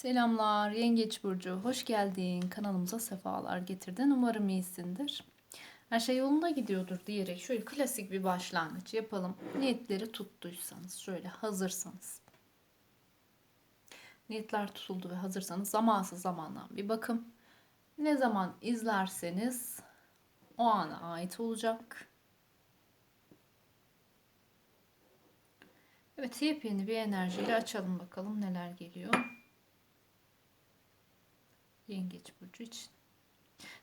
Selamlar Yengeç Burcu. Hoş geldin. Kanalımıza sefalar getirdin. Umarım iyisindir. Her şey yolunda gidiyordur diyerek şöyle klasik bir başlangıç yapalım. Niyetleri tuttuysanız, şöyle hazırsanız. Niyetler tutuldu ve hazırsanız zamansız zamandan bir bakın. Ne zaman izlerseniz o ana ait olacak. Evet yepyeni bir enerjiyle açalım bakalım neler geliyor. Yengeç burcu için.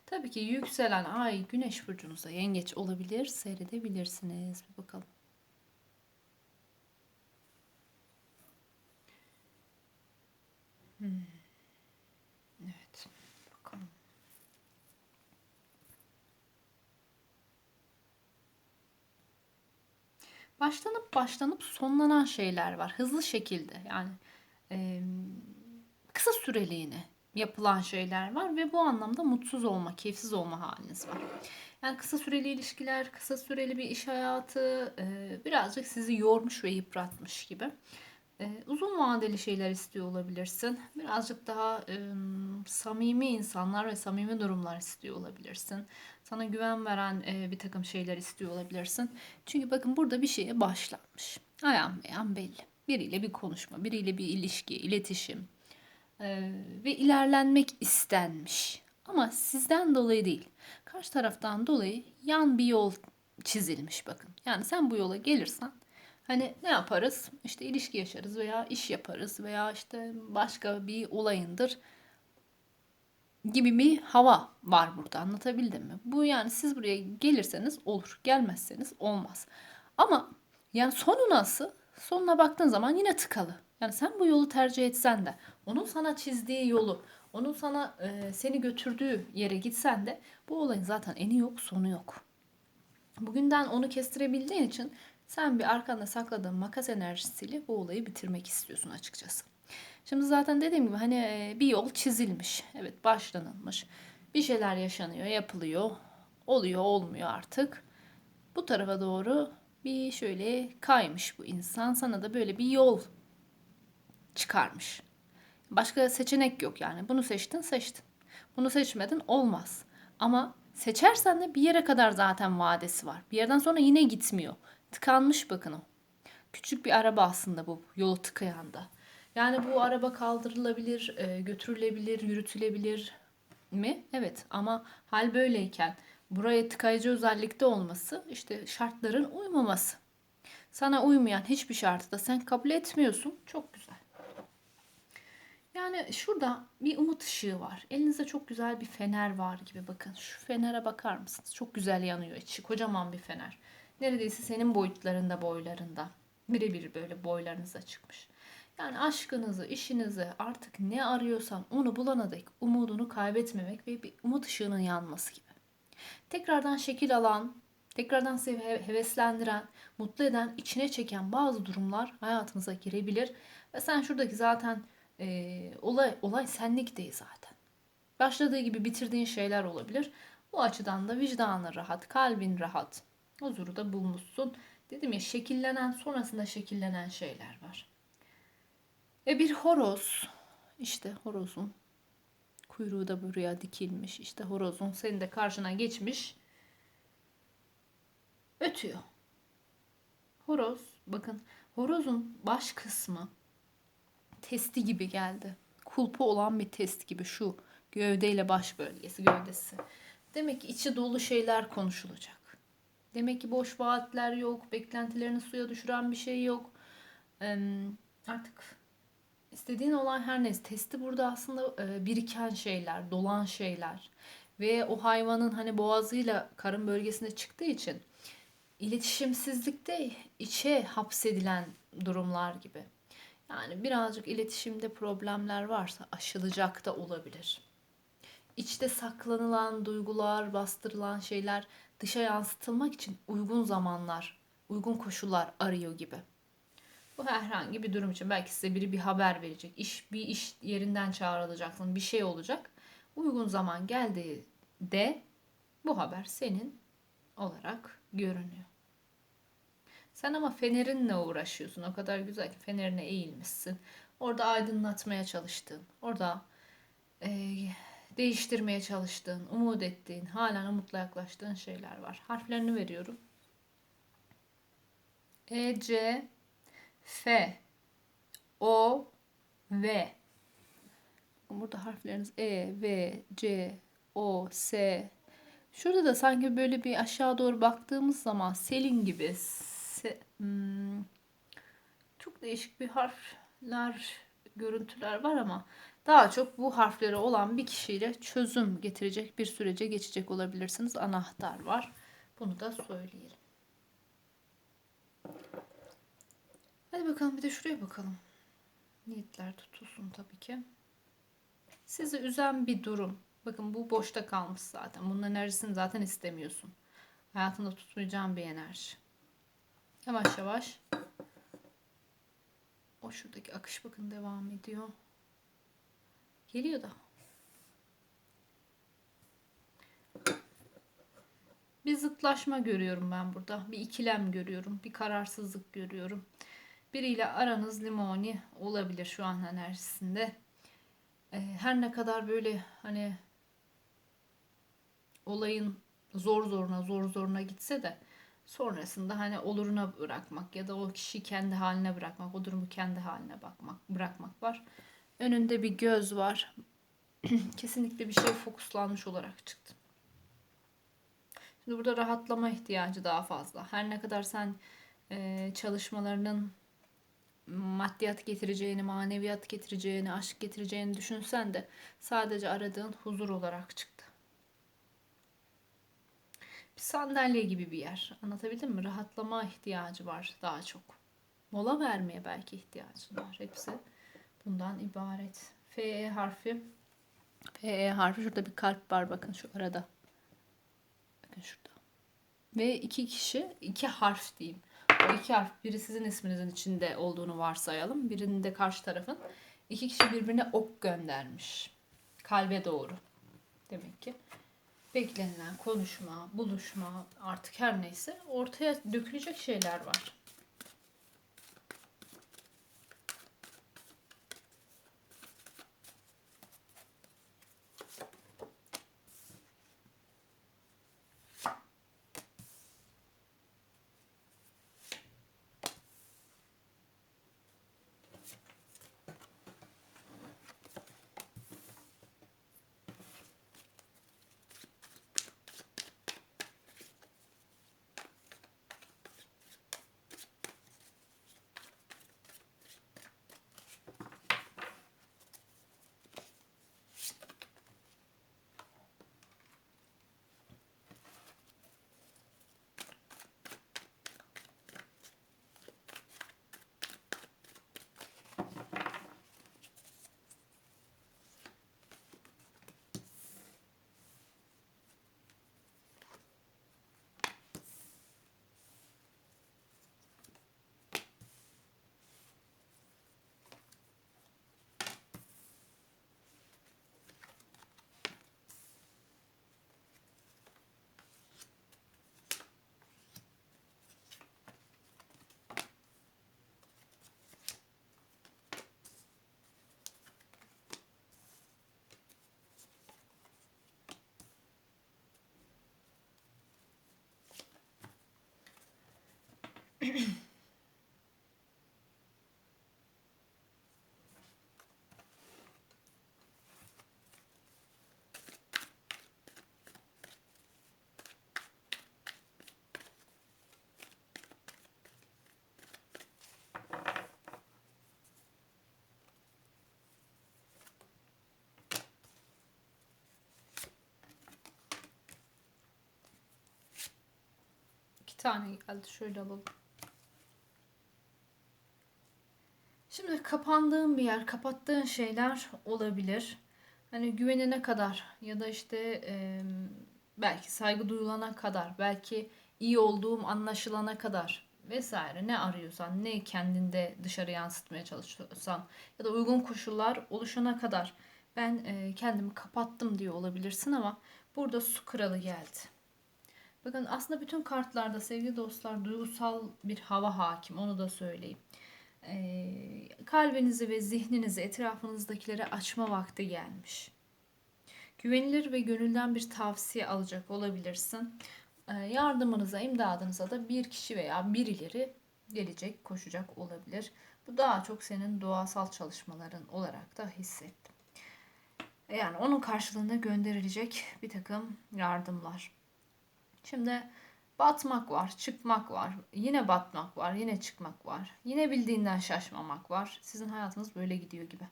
Tabii ki yükselen ay güneş burcunuzda yengeç olabilir. Seyredebilirsiniz. Bir bakalım. Hmm. Evet. Bakalım. Başlanıp başlanıp sonlanan şeyler var. Hızlı şekilde yani e, kısa süreliğine yapılan şeyler var ve bu anlamda mutsuz olma, keyifsiz olma haliniz var. Yani kısa süreli ilişkiler, kısa süreli bir iş hayatı e, birazcık sizi yormuş ve yıpratmış gibi. E, uzun vadeli şeyler istiyor olabilirsin. Birazcık daha e, samimi insanlar ve samimi durumlar istiyor olabilirsin. Sana güven veren bir takım şeyler istiyor olabilirsin. Çünkü bakın burada bir şeye başlanmış. Ayan beyan belli. Biriyle bir konuşma, biriyle bir ilişki, iletişim, ve ilerlenmek istenmiş. Ama sizden dolayı değil. Karşı taraftan dolayı yan bir yol çizilmiş bakın. Yani sen bu yola gelirsen hani ne yaparız? İşte ilişki yaşarız veya iş yaparız veya işte başka bir olayındır gibi bir hava var burada anlatabildim mi? Bu yani siz buraya gelirseniz olur, gelmezseniz olmaz. Ama yani sonu nasıl? Sonuna baktığın zaman yine tıkalı. Yani sen bu yolu tercih etsen de onun sana çizdiği yolu, onun sana e, seni götürdüğü yere gitsen de bu olayın zaten eni yok, sonu yok. Bugünden onu kestirebildiğin için sen bir arkanda sakladığın makas enerjisiyle bu olayı bitirmek istiyorsun açıkçası. Şimdi zaten dediğim gibi hani e, bir yol çizilmiş. Evet başlanılmış. Bir şeyler yaşanıyor, yapılıyor. Oluyor, olmuyor artık. Bu tarafa doğru bir şöyle kaymış bu insan. Sana da böyle bir yol çıkarmış. Başka seçenek yok yani. Bunu seçtin, seçtin. Bunu seçmedin olmaz. Ama seçersen de bir yere kadar zaten vadesi var. Bir yerden sonra yine gitmiyor. Tıkanmış bakın o. Küçük bir araba aslında bu yolu tıkayan da. Yani bu araba kaldırılabilir, e, götürülebilir, yürütülebilir mi? Evet ama hal böyleyken buraya tıkayıcı özellikte olması işte şartların uymaması. Sana uymayan hiçbir şartı da sen kabul etmiyorsun. Çok güzel. Yani şurada bir umut ışığı var. Elinizde çok güzel bir fener var gibi bakın. Şu fenere bakar mısınız? Çok güzel yanıyor içi. Kocaman bir fener. Neredeyse senin boyutlarında boylarında. Birebir böyle boylarınıza çıkmış. Yani aşkınızı, işinizi artık ne arıyorsan onu bulana dek umudunu kaybetmemek ve bir umut ışığının yanması gibi. Tekrardan şekil alan, tekrardan sizi heveslendiren, mutlu eden, içine çeken bazı durumlar hayatınıza girebilir. Ve sen şuradaki zaten e, olay olay senlik değil zaten. Başladığı gibi bitirdiğin şeyler olabilir. Bu açıdan da vicdanın rahat, kalbin rahat. Huzuru da bulmuşsun. Dedim ya şekillenen sonrasında şekillenen şeyler var. Ve bir horoz. İşte horozun kuyruğu da buraya dikilmiş. İşte horozun senin de karşına geçmiş. Ötüyor. Horoz bakın horozun baş kısmı testi gibi geldi. Kulpu olan bir test gibi şu gövdeyle baş bölgesi gövdesi. Demek ki içi dolu şeyler konuşulacak. Demek ki boş vaatler yok, beklentilerini suya düşüren bir şey yok. Ee, artık istediğin olan her neyse testi burada aslında e, biriken şeyler, dolan şeyler ve o hayvanın hani boğazıyla karın bölgesine çıktığı için iletişimsizlikte içe hapsedilen durumlar gibi. Yani birazcık iletişimde problemler varsa aşılacak da olabilir. İçte saklanılan duygular, bastırılan şeyler dışa yansıtılmak için uygun zamanlar, uygun koşullar arıyor gibi. Bu herhangi bir durum için belki size biri bir haber verecek. İş bir iş yerinden çağrılacaksın, bir şey olacak. Uygun zaman geldiğinde bu haber senin olarak görünüyor. Sen ama fenerinle uğraşıyorsun. O kadar güzel ki fenerine eğilmişsin. Orada aydınlatmaya çalıştığın, orada e, değiştirmeye çalıştığın, umut ettiğin, halen umutla yaklaştığın şeyler var. Harflerini veriyorum. E, C, F, O, V. Burada harfleriniz E, V, C, O, S. Şurada da sanki böyle bir aşağı doğru baktığımız zaman Selin gibi hmm, çok değişik bir harfler, görüntüler var ama daha çok bu harfleri olan bir kişiyle çözüm getirecek bir sürece geçecek olabilirsiniz. Anahtar var. Bunu da söyleyelim. Hadi bakalım bir de şuraya bakalım. Niyetler tutulsun tabii ki. Sizi üzen bir durum. Bakın bu boşta kalmış zaten. Bunun enerjisini zaten istemiyorsun. Hayatında tutmayacağın bir enerji. Yavaş yavaş. O şuradaki akış bakın devam ediyor. Geliyor da. Bir zıtlaşma görüyorum ben burada. Bir ikilem görüyorum. Bir kararsızlık görüyorum. Biriyle aranız limoni olabilir şu an enerjisinde. Ee, her ne kadar böyle hani olayın zor zoruna zor zoruna gitse de sonrasında hani oluruna bırakmak ya da o kişiyi kendi haline bırakmak, o durumu kendi haline bakmak, bırakmak var. Önünde bir göz var. Kesinlikle bir şey fokuslanmış olarak çıktı. Şimdi burada rahatlama ihtiyacı daha fazla. Her ne kadar sen e, çalışmalarının maddiyat getireceğini, maneviyat getireceğini, aşk getireceğini düşünsen de sadece aradığın huzur olarak çıktı. Bir sandalye gibi bir yer. Anlatabildim mi? Rahatlama ihtiyacı var daha çok. Mola vermeye belki ihtiyacın var. Hepsi bundan ibaret. F harfi. F harfi şurada bir kalp var bakın şu arada. Bakın şurada. Ve iki kişi, iki harf diyeyim. O iki harf biri sizin isminizin içinde olduğunu varsayalım. Birinin de karşı tarafın. İki kişi birbirine ok göndermiş. Kalbe doğru. Demek ki beklenilen konuşma, buluşma artık her neyse ortaya dökülecek şeyler var. Tane geldi. Şöyle alalım. Şimdi kapandığın bir yer, kapattığın şeyler olabilir. Hani güvenine kadar ya da işte e, belki saygı duyulana kadar, belki iyi olduğum anlaşılana kadar vesaire ne arıyorsan, ne kendinde dışarı yansıtmaya çalışıyorsan ya da uygun koşullar oluşana kadar ben e, kendimi kapattım diye olabilirsin ama burada su kralı geldi. Bakın aslında bütün kartlarda sevgili dostlar duygusal bir hava hakim onu da söyleyeyim. Kalbinizi ve zihninizi etrafınızdakilere açma vakti gelmiş. Güvenilir ve gönülden bir tavsiye alacak olabilirsin. Yardımınıza, imdadınıza da bir kişi veya birileri gelecek, koşacak olabilir. Bu daha çok senin doğasal çalışmaların olarak da hissettim. Yani onun karşılığında gönderilecek bir takım yardımlar. Şimdi batmak var, çıkmak var, yine batmak var, yine çıkmak var. Yine bildiğinden şaşmamak var. Sizin hayatınız böyle gidiyor gibi.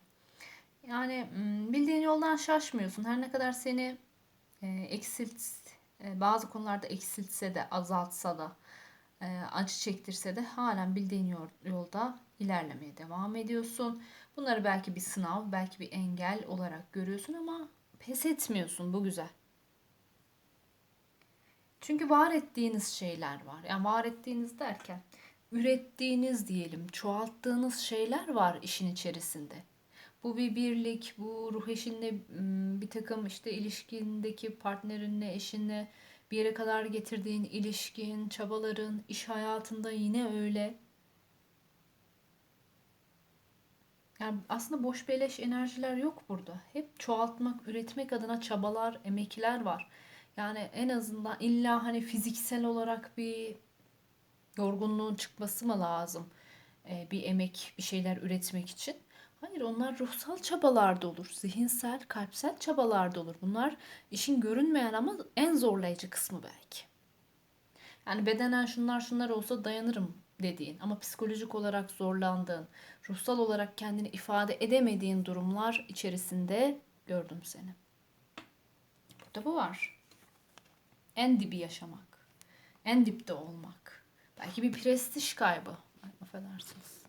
Yani bildiğin yoldan şaşmıyorsun. Her ne kadar seni e, eksilt, e, bazı konularda eksiltse de, azaltsa da, e, acı çektirse de halen bildiğin yolda ilerlemeye devam ediyorsun. Bunları belki bir sınav, belki bir engel olarak görüyorsun ama pes etmiyorsun. Bu güzel. Çünkü var ettiğiniz şeyler var. Yani var ettiğiniz derken ürettiğiniz diyelim, çoğalttığınız şeyler var işin içerisinde. Bu bir birlik, bu ruh eşinle bir takım işte ilişkindeki partnerinle, eşinle bir yere kadar getirdiğin ilişkin, çabaların, iş hayatında yine öyle. Yani aslında boş beleş enerjiler yok burada. Hep çoğaltmak, üretmek adına çabalar, emekler var. Yani en azından illa hani fiziksel olarak bir yorgunluğun çıkması mı lazım? Ee, bir emek, bir şeyler üretmek için. Hayır onlar ruhsal çabalarda olur. Zihinsel, kalpsel çabalarda olur. Bunlar işin görünmeyen ama en zorlayıcı kısmı belki. Yani bedenen şunlar şunlar olsa dayanırım dediğin ama psikolojik olarak zorlandığın, ruhsal olarak kendini ifade edemediğin durumlar içerisinde gördüm seni. Burada bu var. En dibi yaşamak. En dipte olmak. Belki bir prestij kaybı. Ay, affedersiniz.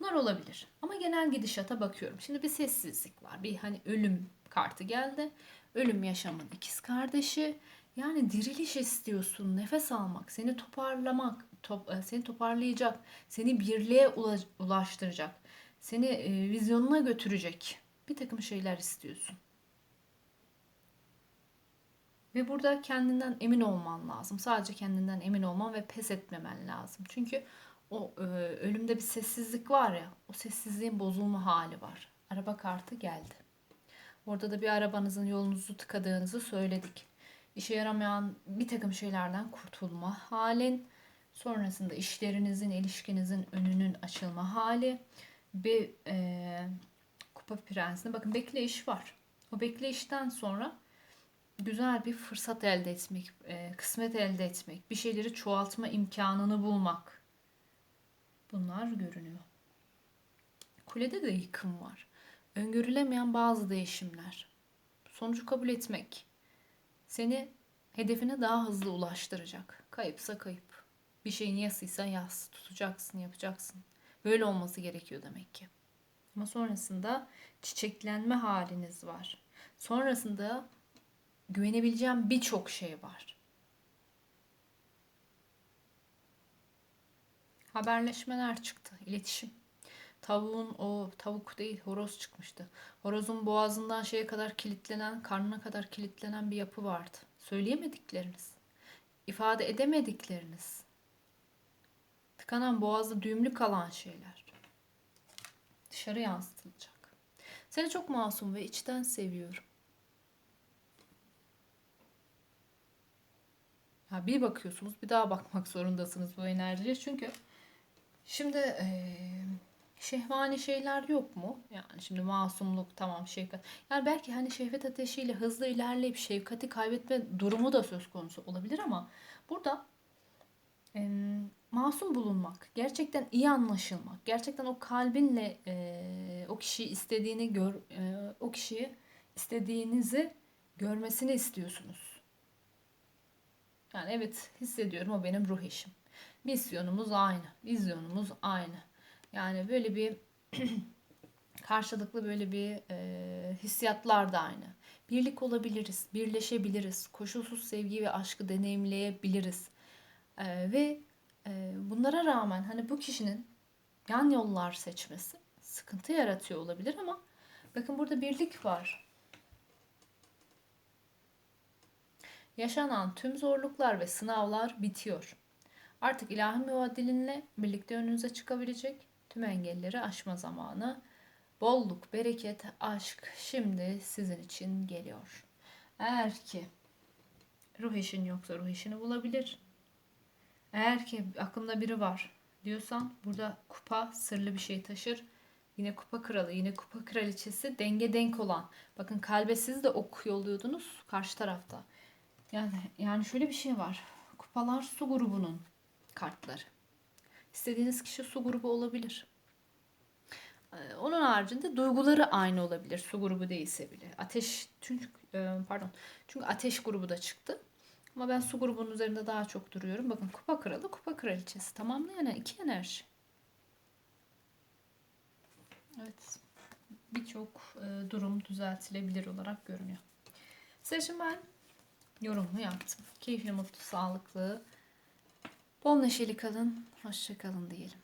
Bunlar olabilir. Ama genel gidişata bakıyorum. Şimdi bir sessizlik var. Bir hani ölüm kartı geldi. Ölüm yaşamın ikiz kardeşi. Yani diriliş istiyorsun, nefes almak, seni toparlamak, top, e, seni toparlayacak, seni birliğe ulaştıracak, seni e, vizyonuna götürecek bir takım şeyler istiyorsun. Ve burada kendinden emin olman lazım. Sadece kendinden emin olman ve pes etmemen lazım. Çünkü o e, ölümde bir sessizlik var ya, o sessizliğin bozulma hali var. Araba kartı geldi. Orada da bir arabanızın yolunuzu tıkadığınızı söyledik. İşe yaramayan bir takım şeylerden kurtulma halin, sonrasında işlerinizin, ilişkinizin önünün açılma hali bir e, kupa prensine bakın bekleyiş var. O bekleyişten sonra güzel bir fırsat elde etmek, e, kısmet elde etmek, bir şeyleri çoğaltma imkanını bulmak. Bunlar görünüyor. Kulede de yıkım var. Öngörülemeyen bazı değişimler. Sonucu kabul etmek seni hedefine daha hızlı ulaştıracak. Kayıpsa kayıp. Bir şeyin yasıysa yas. Tutacaksın, yapacaksın. Böyle olması gerekiyor demek ki. Ama sonrasında çiçeklenme haliniz var. Sonrasında güvenebileceğim birçok şey var. Haberleşmeler çıktı, iletişim. Tavuğun o tavuk değil horoz çıkmıştı. Horozun boğazından şeye kadar kilitlenen, karnına kadar kilitlenen bir yapı vardı. Söyleyemedikleriniz, ifade edemedikleriniz. Tıkanan boğazda düğümlü kalan şeyler. Dışarı yansıtılacak. Seni çok masum ve içten seviyorum. Ya bir bakıyorsunuz bir daha bakmak zorundasınız bu enerjiye. Çünkü şimdi ee, şehvani şeyler yok mu? Yani şimdi masumluk tamam şefkat. Yani belki hani şehvet ateşiyle hızlı ilerleyip şefkati kaybetme durumu da söz konusu olabilir ama burada e, masum bulunmak, gerçekten iyi anlaşılmak, gerçekten o kalbinle e, o kişiyi istediğini gör, e, o kişiyi istediğinizi görmesini istiyorsunuz. Yani evet hissediyorum o benim ruh eşim. Misyonumuz aynı, vizyonumuz aynı. Yani böyle bir karşılıklı böyle bir e, hissiyatlar da aynı. Birlik olabiliriz, birleşebiliriz, koşulsuz sevgi ve aşkı deneyimleyebiliriz. E, ve e, bunlara rağmen hani bu kişinin yan yollar seçmesi sıkıntı yaratıyor olabilir ama bakın burada birlik var. Yaşanan tüm zorluklar ve sınavlar bitiyor. Artık ilahi müadilinle birlikte önünüze çıkabilecek Tüm engelleri aşma zamanı. Bolluk, bereket, aşk şimdi sizin için geliyor. Eğer ki ruh işin yoksa ruh işini bulabilir. Eğer ki aklımda biri var diyorsan burada kupa sırlı bir şey taşır. Yine kupa kralı, yine kupa kraliçesi denge denk olan. Bakın kalbe siz de ok yolluyordunuz karşı tarafta. Yani yani şöyle bir şey var. Kupalar su grubunun kartları. İstediğiniz kişi su grubu olabilir. Ee, Onun haricinde duyguları aynı olabilir. Su grubu değilse bile. Ateş çünkü e, pardon. Çünkü ateş grubu da çıktı. Ama ben su grubunun üzerinde daha çok duruyorum. Bakın kupa kralı, kupa kraliçesi. Tamamlayan iki enerji. Evet. Birçok e, durum düzeltilebilir olarak görünüyor. Seçim ben yorumumu yaptım. Keyifli, mutlu, sağlıklı, bol neşeli kalın. Hoşça kalın diyelim.